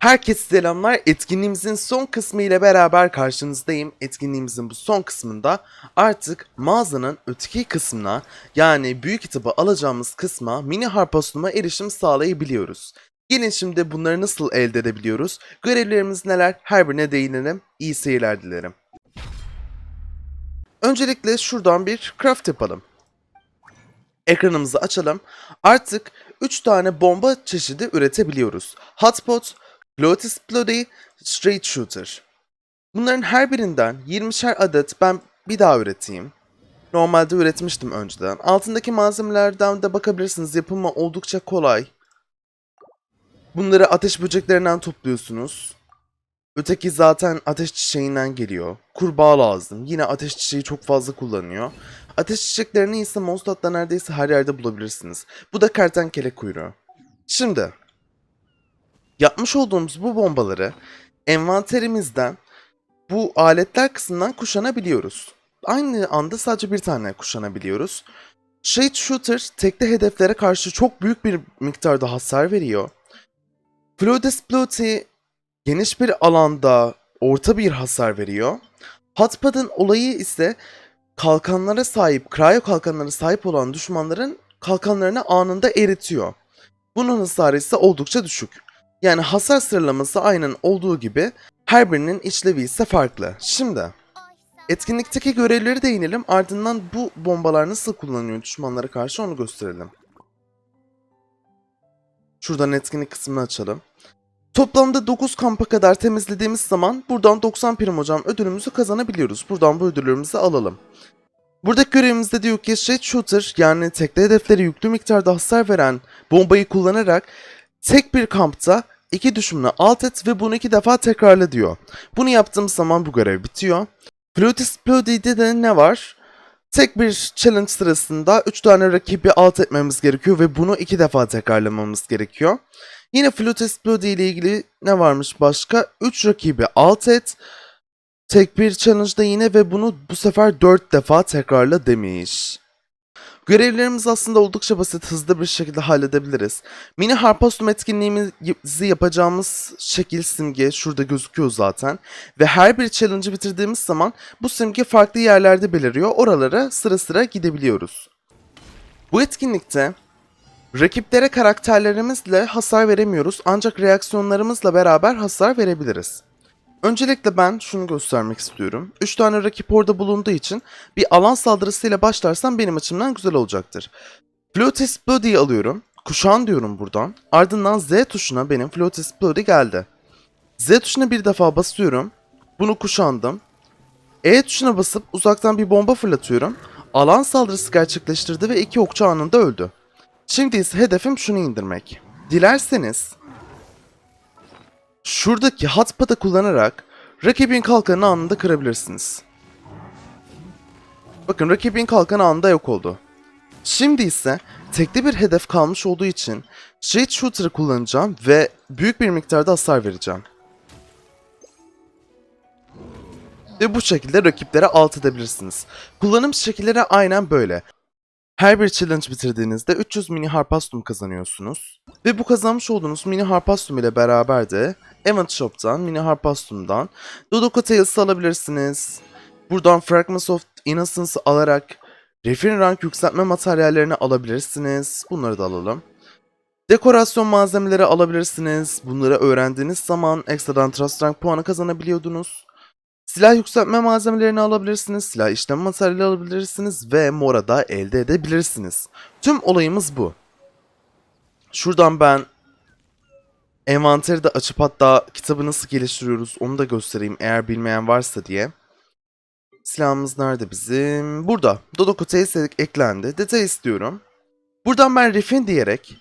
Herkese selamlar. Etkinliğimizin son kısmı ile beraber karşınızdayım. Etkinliğimizin bu son kısmında artık mağazanın öteki kısmına yani büyük kitabı alacağımız kısma mini harpasuma erişim sağlayabiliyoruz. Gelin şimdi bunları nasıl elde edebiliyoruz? Görevlerimiz neler? Her birine değinelim. İyi seyirler dilerim. Öncelikle şuradan bir craft yapalım. Ekranımızı açalım. Artık 3 tane bomba çeşidi üretebiliyoruz. Hotspot, Float Explode, Straight Shooter. Bunların her birinden 20'şer adet ben bir daha üreteyim. Normalde üretmiştim önceden. Altındaki malzemelerden de bakabilirsiniz. Yapımı oldukça kolay. Bunları ateş böceklerinden topluyorsunuz. Öteki zaten ateş çiçeğinden geliyor. Kurbağa lazım. Yine ateş çiçeği çok fazla kullanıyor. Ateş çiçeklerini ise Mondstadt'ta neredeyse her yerde bulabilirsiniz. Bu da kertenkele kuyruğu. Şimdi yapmış olduğumuz bu bombaları envanterimizden bu aletler kısmından kuşanabiliyoruz. Aynı anda sadece bir tane kuşanabiliyoruz. Shade Shooter tekli hedeflere karşı çok büyük bir miktarda hasar veriyor. Flood Explote geniş bir alanda orta bir hasar veriyor. Hotpad'ın olayı ise kalkanlara sahip, cryo kalkanlara sahip olan düşmanların kalkanlarını anında eritiyor. Bunun hasarı ise oldukça düşük. Yani hasar sıralaması aynen olduğu gibi her birinin işlevi ise farklı. Şimdi etkinlikteki görevleri değinelim ardından bu bombalar nasıl kullanılıyor düşmanlara karşı onu gösterelim. Şuradan etkinlik kısmını açalım. Toplamda 9 kampa kadar temizlediğimiz zaman buradan 90 prim hocam ödülümüzü kazanabiliyoruz. Buradan bu ödüllerimizi alalım. Buradaki görevimizde diyor ki Straight Shooter yani tekli hedeflere yüklü miktarda hasar veren bombayı kullanarak tek bir kampta iki düşmanı alt et ve bunu iki defa tekrarla diyor. Bunu yaptığım zaman bu görev bitiyor. Float Explode'de de ne var? Tek bir challenge sırasında 3 tane rakibi alt etmemiz gerekiyor ve bunu iki defa tekrarlamamız gerekiyor. Yine Float Explode ile ilgili ne varmış başka? 3 rakibi alt et. Tek bir challenge'da yine ve bunu bu sefer 4 defa tekrarla demiş. Görevlerimiz aslında oldukça basit, hızlı bir şekilde halledebiliriz. Mini Harpastum etkinliğimizi yapacağımız şekil simge şurada gözüküyor zaten. Ve her bir challenge'ı bitirdiğimiz zaman bu simge farklı yerlerde beliriyor. Oralara sıra sıra gidebiliyoruz. Bu etkinlikte Rakiplere karakterlerimizle hasar veremiyoruz ancak reaksiyonlarımızla beraber hasar verebiliriz. Öncelikle ben şunu göstermek istiyorum. 3 tane rakip orada bulunduğu için bir alan saldırısıyla başlarsam benim açımdan güzel olacaktır. Floatis Body'yi alıyorum. Kuşan diyorum buradan. Ardından Z tuşuna benim Floatis Body geldi. Z tuşuna bir defa basıyorum. Bunu kuşandım. E tuşuna basıp uzaktan bir bomba fırlatıyorum. Alan saldırısı gerçekleştirdi ve iki okçu anında öldü. Şimdi ise hedefim şunu indirmek. Dilerseniz şuradaki hotpad'ı kullanarak rakibin kalkanını anında kırabilirsiniz. Bakın rakibin kalkanı anında yok oldu. Şimdi ise tekli bir hedef kalmış olduğu için Straight Shooter'ı kullanacağım ve büyük bir miktarda hasar vereceğim. Ve bu şekilde rakiplere alt edebilirsiniz. Kullanım şekilleri aynen böyle. Her bir challenge bitirdiğinizde 300 mini harpastum kazanıyorsunuz. Ve bu kazanmış olduğunuz mini harpastum ile beraber de Event Shop'tan, mini harpastum'dan Dodoko Tales'ı alabilirsiniz. Buradan Fragments of Innocence'ı alarak Refin rank yükseltme materyallerini alabilirsiniz. Bunları da alalım. Dekorasyon malzemeleri alabilirsiniz. Bunları öğrendiğiniz zaman ekstradan Trust Rank puanı kazanabiliyordunuz. Silah yükseltme malzemelerini alabilirsiniz, silah işleme materyali alabilirsiniz ve mora da elde edebilirsiniz. Tüm olayımız bu. Şuradan ben envanteri de açıp hatta kitabı nasıl geliştiriyoruz onu da göstereyim eğer bilmeyen varsa diye. Silahımız nerede bizim? Burada. Dodoko Taste eklendi. Detay istiyorum. Buradan ben refine diyerek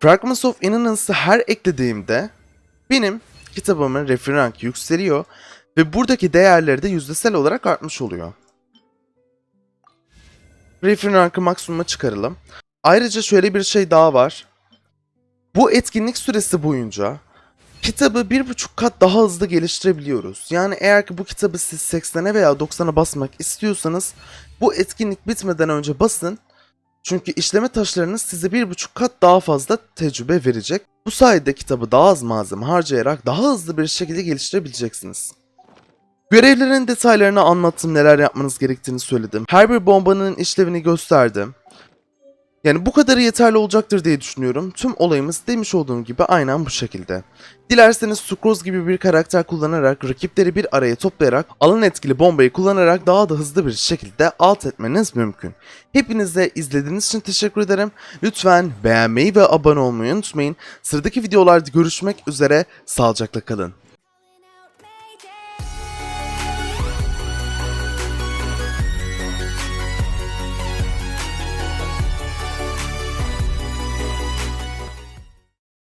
Fragments of Innocence her eklediğimde benim kitabımın refine rank yükseliyor ve buradaki değerleri de yüzdesel olarak artmış oluyor. Refine rankı maksimuma çıkaralım. Ayrıca şöyle bir şey daha var. Bu etkinlik süresi boyunca kitabı bir buçuk kat daha hızlı geliştirebiliyoruz. Yani eğer ki bu kitabı siz 80'e veya 90'a basmak istiyorsanız bu etkinlik bitmeden önce basın. Çünkü işleme taşlarınız size bir buçuk kat daha fazla tecrübe verecek. Bu sayede kitabı daha az malzeme harcayarak daha hızlı bir şekilde geliştirebileceksiniz. Görevlerin detaylarını anlattım, neler yapmanız gerektiğini söyledim. Her bir bombanın işlevini gösterdim. Yani bu kadarı yeterli olacaktır diye düşünüyorum. Tüm olayımız demiş olduğum gibi aynen bu şekilde. Dilerseniz Sucrose gibi bir karakter kullanarak rakipleri bir araya toplayarak alan etkili bombayı kullanarak daha da hızlı bir şekilde alt etmeniz mümkün. Hepinize izlediğiniz için teşekkür ederim. Lütfen beğenmeyi ve abone olmayı unutmayın. Sıradaki videolarda görüşmek üzere. Sağlıcakla kalın.